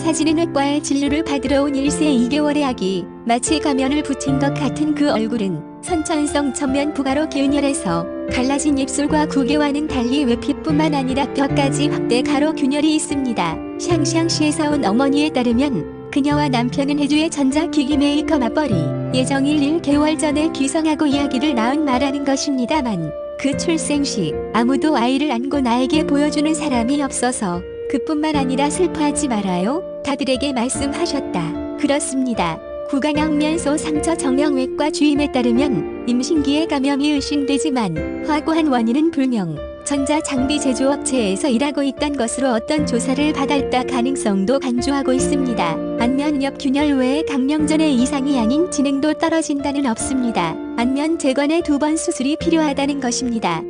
사진의학과의 진료를 받으러 온 1세 2개월의 아기 마치 가면을 붙인 것 같은 그 얼굴은 선천성 전면 부가로 균열해서 갈라진 입술과 구개와는 달리 외피뿐만 아니라 뼈까지 확대 가로 균열이 있습니다. 샹샹시에서 온 어머니에 따르면 그녀와 남편은 해주의 전자기기 메이커 맞벌이 예정일 1개월 전에 귀성하고 이야기를 나온 말하는 것입니다만 그 출생 시 아무도 아이를 안고 나에게 보여주는 사람이 없어서 그뿐만 아니라 슬퍼하지 말아요. 다들에게 말씀하셨다. 그렇습니다. 구강양면소 상처 정형외과 주임에 따르면 임신기에 감염이 의심되지만 확고한 원인은 불명. 전자장비 제조업체에서 일하고 있던 것으로 어떤 조사를 받았다 가능성도 간주하고 있습니다. 안면 옆 균열 외에 강령전의 이상이 아닌 진행도 떨어진다는 없습니다. 안면 재건에 두 번 수술이 필요하다는 것입니다.